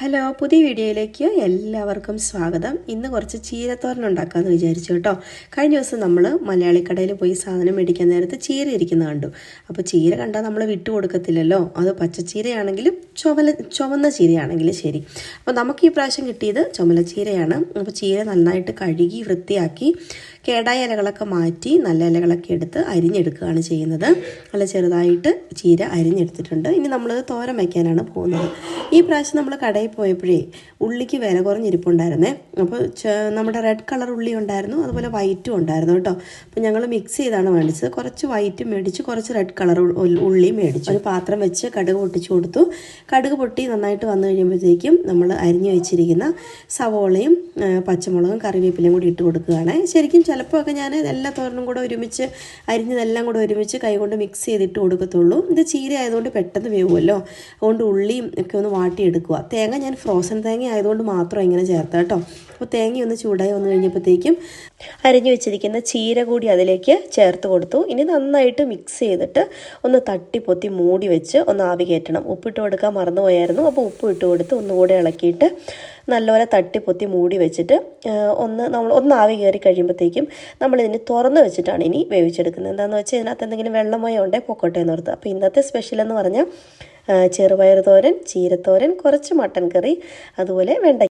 Hello പുതിയ വീഡിയോയിലേക്ക് എല്ലാവർക്കും സ്വാഗതം. ഇന്ന് കുറച്ച് ചീരത്തോരൻ ഉണ്ടാക്കാമെന്ന് വിചാരിച്ചു കേട്ടോ. കഴിഞ്ഞ ദിവസം നമ്മൾ മലയാളിക്കടയിൽ പോയി സാധനം മേടിക്കാൻ നേരത്ത് ചീര ഇരിക്കുന്ന കണ്ടു. അപ്പോൾ ചീര കണ്ടാൽ നമ്മൾ വിട്ടു കൊടുക്കത്തില്ലല്ലോ? അത് പച്ചച്ചീരയാണെങ്കിലും ചുവല ചുവന്ന ചീരയാണെങ്കിലും ശരി. അപ്പോൾ നമുക്ക് ഈ പ്രാവശ്യം കിട്ടിയത് ചുമല ചീരയാണ്. അപ്പോൾ ചീര നന്നായിട്ട് കഴുകി വൃത്തിയാക്കി കേടായ ഇലകളൊക്കെ മാറ്റി നല്ല ഇലകളൊക്കെ എടുത്ത് അരിഞ്ഞെടുക്കുകയാണ് ചെയ്യുന്നത്. നല്ല ചെറുതായിട്ട് ചീര അരിഞ്ഞെടുത്തിട്ടുണ്ട്. ഇനി നമ്മൾ തോരം വയ്ക്കാനാണ് പോകുന്നത്. ഈ പ്രാവശ്യം നമ്മൾ കടയിൽ പോയപ്പോഴേ ഉള്ളിക്ക് വില കുറഞ്ഞിരിപ്പുണ്ടായിരുന്നേ. അപ്പോൾ നമ്മുടെ റെഡ് കളർ ഉള്ളി ഉണ്ടായിരുന്നു അതുപോലെ വൈറ്റും ഉണ്ടായിരുന്നു കേട്ടോ. അപ്പോൾ ഞങ്ങൾ മിക്സ് ചെയ്താണ് മേടിച്ചത് കുറച്ച് വൈറ്റ് മേടിച്ച് കുറച്ച് റെഡ് കളർ ഉള്ളി മേടിച്ചു. ഒരു പാത്രം വെച്ച് കടുക് പൊട്ടിച്ചു കൊടുത്തു. കടുക് പൊട്ടി നന്നായിട്ട് വന്നു കഴിയുമ്പോഴത്തേക്കും നമ്മൾ അരിഞ്ഞു വെച്ചിരിക്കുന്ന സവോളയും പച്ചമുളകും കറിവേപ്പിലയും കൂടി ഇട്ട് കൊടുക്കുകയാണ്. ശരിക്കും ചിലപ്പോൾ ഒക്കെ ഞാൻ എല്ലാ തോരനും കൂടെ ഒരുമിച്ച് അരിഞ്ഞതെല്ലാം കൂടെ ഒരുമിച്ച് കൈകൊണ്ട് മിക്സ് ചെയ്തിട്ട് കൊടുക്കത്തുള്ളൂ. ഇത് ചീര ആയതുകൊണ്ട് പെട്ടെന്ന് വേവുമല്ലോ. അതുകൊണ്ട് ഉള്ളിയും ഒക്കെ ഒന്ന് വാട്ടിയെടുക്കുക. തേങ്ങ ഞാൻ ഫ്രോസൺ തേങ്ങ ആയതുകൊണ്ട് മാത്രം ഇങ്ങനെ ചേർത്ത കേട്ടോ അപ്പോൾ തേങ്ങ ഒന്ന് ചൂടായി വന്നു കഴിഞ്ഞപ്പോഴത്തേക്കും അരിഞ്ഞു വെച്ചിരിക്കുന്ന ചീര കൂടി അതിലേക്ക് ചേർത്ത് കൊടുത്തു. ഇനി നന്നായിട്ട് മിക്സ് ചെയ്തിട്ട് ഒന്ന് തട്ടി പൊത്തി മൂടി വെച്ച് ഒന്ന് ആവി കയറ്റണം. ഉപ്പിട്ട് കൊടുക്കാൻ മറന്നുപോയായിരുന്നു. അപ്പോൾ ഉപ്പ് ഇട്ട് കൊടുത്ത് ഒന്നുകൂടെ ഇളക്കിയിട്ട് നല്ലപോലെ തട്ടി പൊത്തി മൂടി വെച്ചിട്ട് ഒന്ന് നമ്മൾ ഒന്ന് ആവി കയറി കഴിയുമ്പോഴത്തേക്കും നമ്മളിതിന് തുറന്ന് വെച്ചിട്ടാണ് ഇനി വേവിച്ചെടുക്കുന്നത്. എന്താണെന്ന് വെച്ചാൽ ഇതിനകത്ത് എന്തെങ്കിലും വെള്ളമയം ഉണ്ടെങ്കിൽ പൊക്കോട്ടെ എന്ന് ഓർത്ത്. അപ്പോൾ ഇന്നത്തെ സ്പെഷ്യൽ എന്ന് പറഞ്ഞാൽ ചെറുപയർ തോരൻ ചീരത്തോരൻ കുറച്ച് മട്ടൻ കറി അതുപോലെ വെണ്ട